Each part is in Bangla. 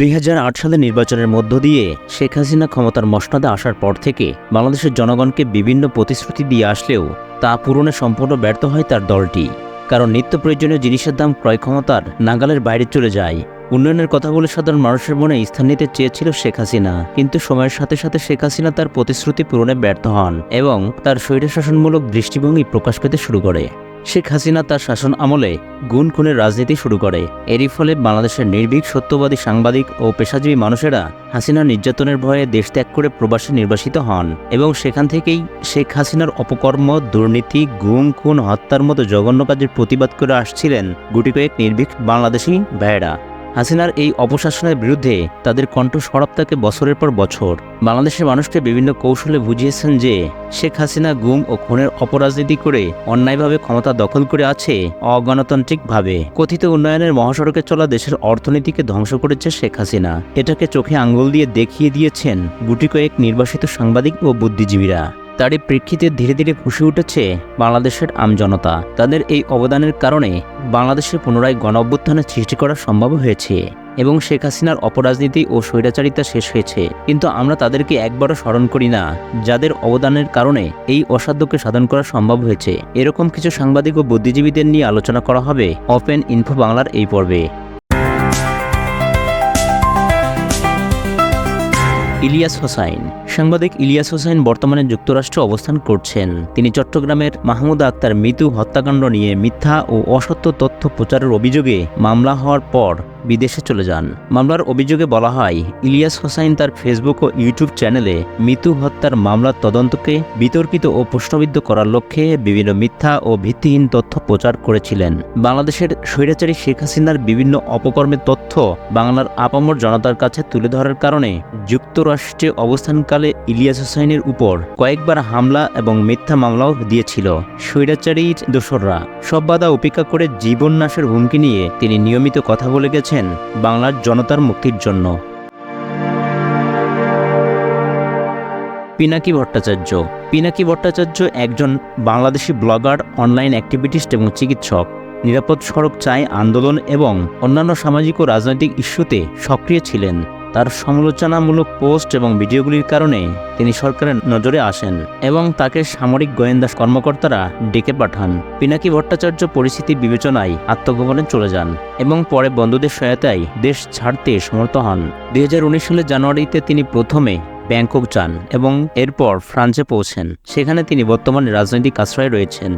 দুই সালের নির্বাচনের মধ্য দিয়ে শেখ হাসিনা ক্ষমতার মসনদে আসার পর থেকে বাংলাদেশের জনগণকে বিভিন্ন প্রতিশ্রুতি দিয়ে আসলেও তা পূরণে সম্পূর্ণ ব্যর্থ হয় তার দলটি। কারণ নিত্য প্রয়োজনীয় জিনিসের দাম ক্রয় ক্ষমতার নাগালের বাইরে চলে যায়। উন্নয়নের কথা বলে সাধারণ মানুষের মনে স্থান নিতে চেয়েছিল শেখ হাসিনা। কিন্তু সময়ের সাথে সাথে শেখ হাসিনা তার প্রতিশ্রুতি পূরণে ব্যর্থ হন এবং তার স্বৈরশাসনমূলক দৃষ্টিভঙ্গি প্রকাশ পেতে শুরু করে। শেখ হাসিনা তার শাসন আমলে গুন খুনের রাজনীতি শুরু করে। এরই ফলে বাংলাদেশের নির্ভীক, সত্যবাদী সাংবাদিক ও পেশাজীবী মানুষেরা হাসিনা নির্যাতনের ভয়ে দেশ ত্যাগ করে প্রবাসে নির্বাসিত হন এবং সেখান থেকেই শেখ হাসিনার অপকর্ম, দুর্নীতি, গুম, খুন, হত্যার মতো জঘন্য কাজের প্রতিবাদ করে আসছিলেন গুটি কয়েক নির্ভীক বাংলাদেশি ভাইয়েরা। হাসিনার এই অপশাসনের বিরুদ্ধে তাদের কণ্ঠ সরব থাকে বছরের পর বছর। বাংলাদেশের মানুষকে বিভিন্ন কৌশলে বুঝিয়েছেন যে, শেখ হাসিনা গুম ও খুনের অপরাজনীতি করে অন্যায়ভাবে ক্ষমতা দখল করে আছে অগণতান্ত্রিকভাবে। কথিত উন্নয়নের মহাসড়কে চলা দেশের অর্থনীতিকে ধ্বংস করেছে শেখ হাসিনা। এটাকে চোখে আঙ্গুল দিয়ে দেখিয়ে দিয়েছেন গুটি কয়েক নির্বাসিত সাংবাদিক ও বুদ্ধিজীবীরা। তারই প্রেক্ষিতে ধীরে ধীরে ফুসে উঠেছে বাংলাদেশের আমজনতা তাদের এই অবদানের কারণে বাংলাদেশে পুনরায় গণ অভ্যুত্থানের সৃষ্টি করা সম্ভব হয়েছে এবং শেখ হাসিনার অপরাজনীতি ও স্বৈরাচারিতা শেষ হয়েছে। কিন্তু আমরা তাদেরকে একবারও স্মরণ করি না, যাদের অবদানের কারণে এই অসাধ্যকে সাধন করা সম্ভব হয়েছে। এরকম কিছু সাংবাদিক ও বুদ্ধিজীবীদের নিয়ে আলোচনা করা হবে ওপেন ইনফো বাংলার এই পর্বে। ইলিয়াস হোসাইন সাংবাদিক ইলিয়াস হোসেন বর্তমানে যুক্তরাষ্ট্রে অবস্থান করছেন। তিনি চট্টগ্রামের মাহমুদ আক্তার মৃত্যু হত্যাকাণ্ড নিয়ে মিথ্যা ও অসত্য তথ্য প্রচারের অভিযোগে মামলা হওয়ার পর বিদেশে চলে যান। মামলার অভিযোগে বলা হয়, ইলিয়াস হোসাইন তার ফেসবুক ও ইউটিউব চ্যানেলে মিতু হত্যার মামলার তদন্তকে বিতর্কিত ও প্রশ্নবিদ্ধ করার লক্ষ্যে বিভিন্ন মিথ্যা ও ভিত্তিহীন তথ্য প্রচার করেছিলেন। বাংলাদেশের স্বৈরাচারী শেখ হাসিনার বিভিন্ন অপকর্মের তথ্য বাংলার আপামর জনতার কাছে তুলে ধরার কারণে যুক্তরাষ্ট্রে অবস্থানকালে ইলিয়াস হোসাইনের উপর কয়েকবার হামলা এবং মিথ্যা মামলাও দিয়েছিল স্বৈরাচারীর দোসররা। সব বাধা উপেক্ষা করে জীবন নাশের হুমকি নিয়ে তিনি নিয়মিত কথা বলে গেছেন। বাংলার জনতার মুক্তির জন্য। পিনাকি ভট্টাচার্য। পিনাকি ভট্টাচার্য একজন বাংলাদেশি ব্লগার, অনলাইন অ্যাক্টিভিটিস্ট এবং চিকিৎসক। নিরাপদ সড়ক চায় আন্দোলন এবং অন্যান্য সামাজিক ও রাজনৈতিক ইস্যুতে সক্রিয় ছিলেন। তার সমালোচনামূলক পোস্ট এবং ভিডিওগুলির কারণে তিনি সরকারের নজরে আসেন এবং তাকে সামরিক গোয়েন্দা কর্মকর্তারা ডেকে পাঠান। পিনাকি ভট্টাচার্য পরিস্থিতি বিবেচনায় আত্মগোপনে চলে যান এবং পরে বন্ধুদের সহায়তায় দেশ ছাড়তে সমর্থ হন। দু হাজার উনিশ সালের জানুয়ারিতে তিনি প্রথমে ব্যাংকক যান এবং এরপর ফ্রান্সে পৌঁছেন। সেখানে তিনি বর্তমানে রাজনৈতিক আশ্রয়ে রয়েছেন।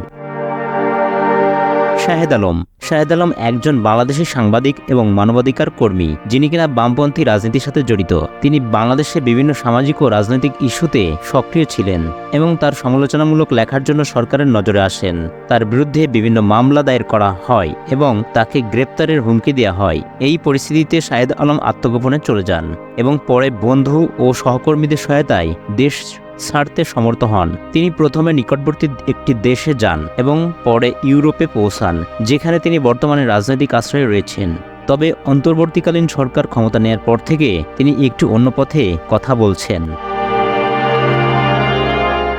শাহেদ আলম। শাহেদ আলম একজন বাংলাদেশি সাংবাদিক এবং মানবাধিকার কর্মী, যিনি কিনা বামপন্থী রাজনীতির সাথে জড়িত। তিনি বাংলাদেশে বিভিন্ন সামাজিক ও রাজনৈতিক ইস্যুতে সক্রিয় ছিলেন এবং তার সমালোচনামূলক লেখার জন্য সরকারের নজরে আসেন। তার বিরুদ্ধে বিভিন্ন মামলা দায়ের করা হয় এবং তাকে গ্রেপ্তারের হুমকি দেওয়া হয়। এই পরিস্থিতিতে শাহেদ আলম আত্মগোপনে চলে যান এবং পরে বন্ধু ও সহকর্মীদের সহায়তায় দেশ ছাড়তে সমর্থ হন। তিনি প্রথমে নিকটবর্তী একটি দেশে যান এবং পরে ইউরোপে পৌঁছান, যেখানে তিনি বর্তমানে রাজনৈতিক আশ্রয়ে রয়েছেন। তবে অন্তর্বর্তীকালীন সরকার ক্ষমতা নেয়ার পর থেকে তিনি একটু অন্য পথে কথা বলছেন।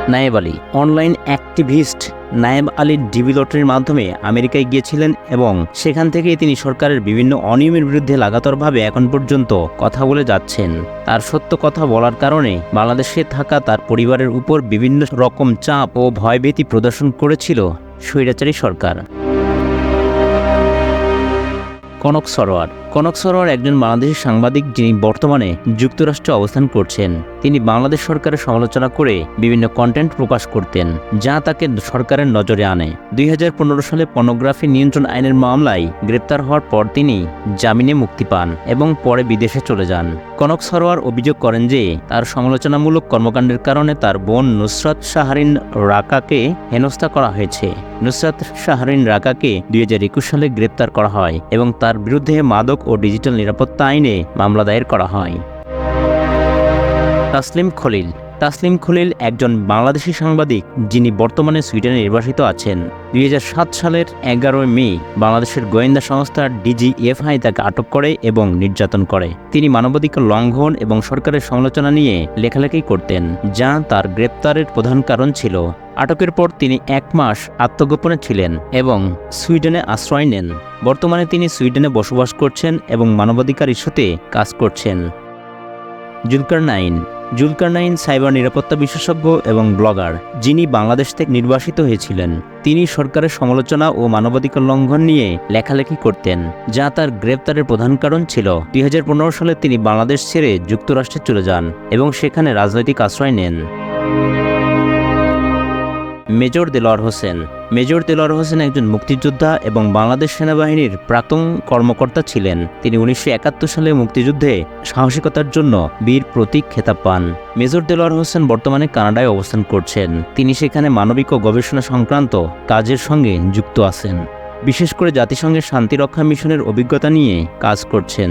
নায়েবালি অনলাইন অ্যাক্টিভিস্ট নায়েব আলীর ডিবি লটারির মাধ্যমে আমেরিকায় গিয়েছিলেন এবং সেখান থেকে তিনি সরকারের বিভিন্ন অনিয়মের বিরুদ্ধে লাগাতারভাবে এখন পর্যন্ত কথা বলে যাচ্ছেন। তার সত্য কথা বলার কারণে বাংলাদেশে থাকা তার পরিবারের উপর বিভিন্ন রকম চাপ ও ভয়ভীতি প্রদর্শন করেছিল স্বৈরাচারী সরকার। কনক সরোয়ার কনক সরোয়ার একজন বাংলাদেশি সাংবাদিক যিনি বর্তমানে যুক্তরাষ্ট্রে অবস্থান করছেন। তিনি বাংলাদেশ সরকারের সমালোচনা করে বিভিন্ন কন্টেন্ট প্রকাশ করতেন, যা তাকে সরকারের নজরে আনে। দুই হাজার পনেরো সালে পর্নোগ্রাফি নিয়ন্ত্রণ আইনের মামলায় গ্রেপ্তার হওয়ার পর তিনি জামিনে মুক্তি পান এবং পরে বিদেশে চলে যান। কনক সরোয়ার অভিযোগ করেন যে, তার সমালোচনামূলক কর্মকাণ্ডের কারণে তার বোন নুসরাত শাহরিন রাকাকে হেনস্থা করা হয়েছে। নুসরাত শাহরিন রাকাকে দুই হাজার একুশ সালে গ্রেপ্তার করা হয় এবং তার বিরুদ্ধে মাদক ও ডিজিটাল নিরাপত্তা আইনে মামলা দায়ের করা হয়। তাসলিম খলিল। তাসলিম খলিল একজন বাংলাদেশি সাংবাদিক যিনি বর্তমানে সুইডেনে নির্বাসিত আছেন। দুই হাজার সাত সালের এগারোই মে বাংলাদেশের গোয়েন্দা সংস্থা ডিজিএফআই তাকে আটক করে এবং নির্যাতন করে। তিনি মানবাধিকার লঙ্ঘন এবং সরকারের সমালোচনা নিয়ে লেখালেখি করতেন, যা তার গ্রেপ্তারের প্রধান কারণ ছিল। আটকের পর তিনি এক মাস আত্মগোপনে ছিলেন এবং সুইডেনে আশ্রয় নেন। বর্তমানে তিনি সুইডেনে বসবাস করছেন এবং মানবাধিকার ইস্যুতে কাজ করছেন। Zulkarnain. Zulkarnain cyber নিরাপত্তা বিশেষজ্ঞ এবং ব্লগার, যিনি বাংলাদেশ থেকে নির্বাসিত হয়েছিলেন। তিনি সরকারের সমালোচনা ও মানবাধিকার লঙ্ঘন নিয়ে লেখালেখি করতেন, যা তার গ্রেপ্তারের প্রধান কারণ ছিল। দুই হাজার পনেরো সালে তিনি বাংলাদেশ ছেড়ে যুক্তরাষ্ট্রে চলে যান এবং সেখানে রাজনৈতিক আশ্রয় নেন। মেজর দেলোয়ার হোসেন। মেজর দেলোয়ার হোসেন একজন মুক্তিযোদ্ধা এবং বাংলাদেশ সেনাবাহিনীর প্রাক্তন কর্মকর্তা ছিলেন। তিনি উনিশশো একাত্তর সালে মুক্তিযুদ্ধে সাহসিকতার জন্য বীর প্রতীক খেতাব পান। মেজর দেলোয়ার হোসেন বর্তমানে কানাডায় অবস্থান করছেন। তিনি সেখানে মানবিক ও গবেষণা সংক্রান্ত কাজের সঙ্গে যুক্ত আছেন। বিশেষ করে জাতিসংঘের শান্তিরক্ষা মিশনের অভিজ্ঞতা নিয়ে কাজ করছেন।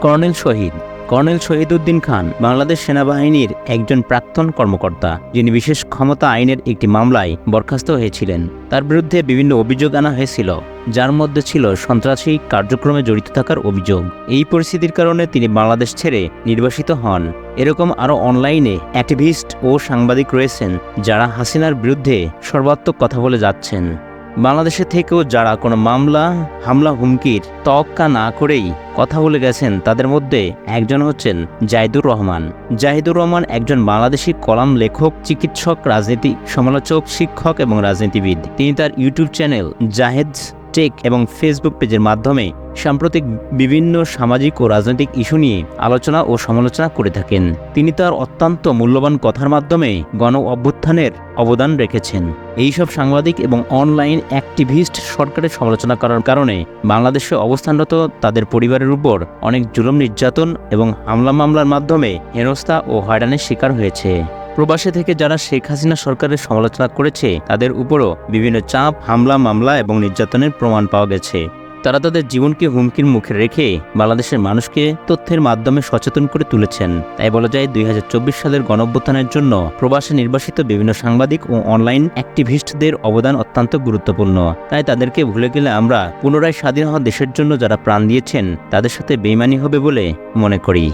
কর্নেল শহীদ কর্নেল শহীদউদ্দিন খান বাংলাদেশ সেনাবাহিনীর একজন প্রাক্তন কর্মকর্তা, যিনি বিশেষ ক্ষমতা আইনের একটি মামলায় বরখাস্ত হয়েছিলেন। তার বিরুদ্ধে বিভিন্ন অভিযোগ আনা হয়েছিল, যার মধ্যে ছিল সন্ত্রাসী কার্যক্রমে জড়িত থাকার অভিযোগ। এই পরিস্থিতির কারণে তিনি বাংলাদেশ ছেড়ে নির্বাসিত হন। এরকম আরও অনলাইনে অ্যাক্টিভিস্ট ও সাংবাদিক রয়েছেন, যারা হাসিনার বিরুদ্ধে সর্বাত্মক কথা বলে যাচ্ছেন। বাংলাদেশে থেকেও যারা কোনো মামলা, হামলা, হুমকির তক্কা না করেই কথা বলে গেছেন, তাদের মধ্যে একজন হচ্ছেন জাহিদুর রহমান। জাহিদুর রহমান একজন বাংলাদেশি কলাম লেখক, চিকিৎসক, রাজনীতি সমালোচক, শিক্ষক এবং রাজনীতিবিদ। তিনি তার ইউটিউব চ্যানেল জাহেদ টেক এবং ফেসবুক পেজের মাধ্যমে সাম্প্রতিক বিভিন্ন সামাজিক ও রাজনৈতিক ইস্যু নিয়ে আলোচনা ও সমালোচনা করে থাকেন। তিনি তার অত্যন্ত মূল্যবান কথার মাধ্যমে গণ অভ্যুত্থানের অবদান রেখেছেন। এইসব সাংবাদিক এবং অনলাইন অ্যাক্টিভিস্ট সরকারের সমালোচনা করার কারণে বাংলাদেশে অবস্থানরত তাদের পরিবারের উপর অনেক জুলুম নির্যাতন এবং হামলা মামলার মাধ্যমে হেনস্থা ও হয়রানির শিকার হয়েছে। প্রবাসে থেকে যারা শেখ হাসিনা সরকারের সমালোচনা করেছে, তাদের উপরও বিভিন্ন চাপ, হামলা, মামলা এবং নির্যাতনের প্রমাণ পাওয়া গেছে। তারা তাদের জীবনকে হুমকির মুখে রেখে বাংলাদেশের মানুষকে তথ্যের মাধ্যমে সচেতন করে তুলেছেন। তাই বলা যায়, দুই হাজার চব্বিশ সালের গণঅভ্যুত্থানের জন্য প্রবাসে নির্বাসিত বিভিন্ন সাংবাদিক ও অনলাইন অ্যাক্টিভিস্টদের অবদান অত্যন্ত গুরুত্বপূর্ণ। তাই তাদেরকে ভুলে গেলে আমরা পুনরায় স্বাধীন হওয়া দেশের জন্য যারা প্রাণ দিয়েছেন, তাদের সাথে বেইমানি হবে বলে মনে করি।